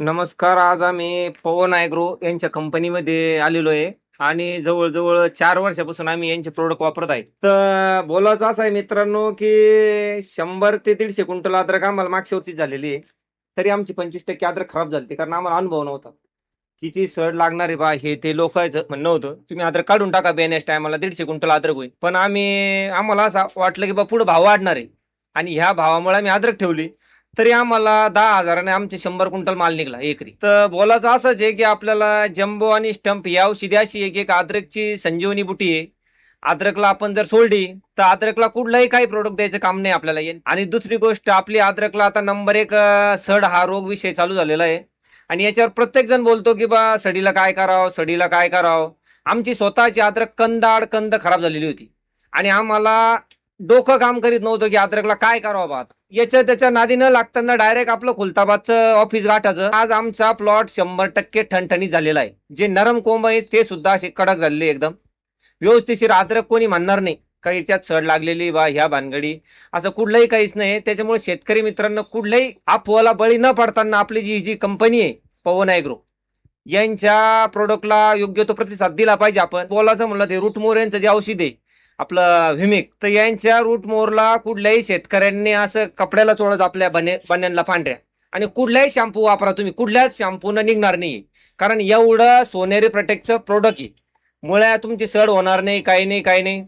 नमस्कार आज आम्ही पवन ॲग्रो यांच्या कंपनीमध्ये आलेलो आहे. आणि जवळजवळ चार वर्षापासून आम्ही यांचे प्रोडक्ट वापरत आहे. तर बोलायचं असं आहे मित्रांनो की शंभर ते दीडशे क्विंटल अद्रक आम्हाला मागच्या वर्षी झालेली आहे. तरी आमची पंचवीस टक्के अद्रक खराब झाली कारण आम्हाला अनुभव नव्हता. किची सड लागणार आहे बा हे ते लोकांचं म्हणणं होतं तुम्ही अद्रक काढून टाका बेनेस टायमाला दीडशे क्विंटल अद्रक होईल. पण आम्ही आम्हाला असं वाटलं की बा पुढे भाव वाढणार आहे. आणि ह्या भावामुळे आम्ही अद्रक ठेवली. तरी आम्हाला दहा हजाराने आमचे शंभर क्विंटल माल निघला एकरी. तर बोलायचं असंच आहे की आपल्याला जम्बो आणि स्टंप या औषधी अशी एक एक अद्रकची संजीवनी बुटी आहे. अद्रकला आपण जर सोडली तर अद्रकला कुठलाही काही प्रोडक्ट द्यायचं काम नाही आपल्याला येईल आणि दुसरी गोष्ट आपली अद्रकला आता नंबर एक सड हा रोग विषय चालू झालेला आहे. आणि याच्यावर प्रत्येक जण बोलतो की बा सडीला काय करावं सडीला काय करावं. आमची स्वतःची अद्रक कंदाड कंद खराब झालेली होती. आणि आम्हाला डोकं काम करीत नव्हतं की अद्रकला काय करावं बा आता. याच्या त्याच्या नादी न लागताना डायरेक्ट आपलं खुलताबादचं ऑफिस गाठाचं आज आमचा प्लॉट शंभर टक्के ठणठणीत झालेला आहे. जे नरम कोंब आहे ते सुद्धा असे कडक झालेले एकदम. व्यवस्थिशीर अद्रक कोणी म्हणणार नाही. काही याच्यात सड लागलेली बा ह्या भानगडी. असं कुठलंही काहीच नाही. त्याच्यामुळे शेतकरी मित्रांनो कुठल्याही अफवाला बळी न पडताना आपली जी जी कंपनी आहे पवन ॲग्रो यांच्या प्रोडक्टला योग्य तो प्रतिसाद दिला पाहिजे आपण. बोलायचं म्हणलं ते रूट यांचं जे औषध आहे आपलं व्हिमिक तर यांच्या रूट मोरला कुठल्याही शेतकऱ्यांनी असं कपड्याला चोळत आपल्या बने बन्यांना पांढऱ्या आणि कुठलाही शॅम्पू वापरा तुम्ही कुठल्याच शॅम्पून निघणार नाही. कारण एवढं सोनेरी प्रोटेक्टचं प्रोडक्ट आहे. मुळ्या तुमची सड होणार नाही काही नाही काही नाही.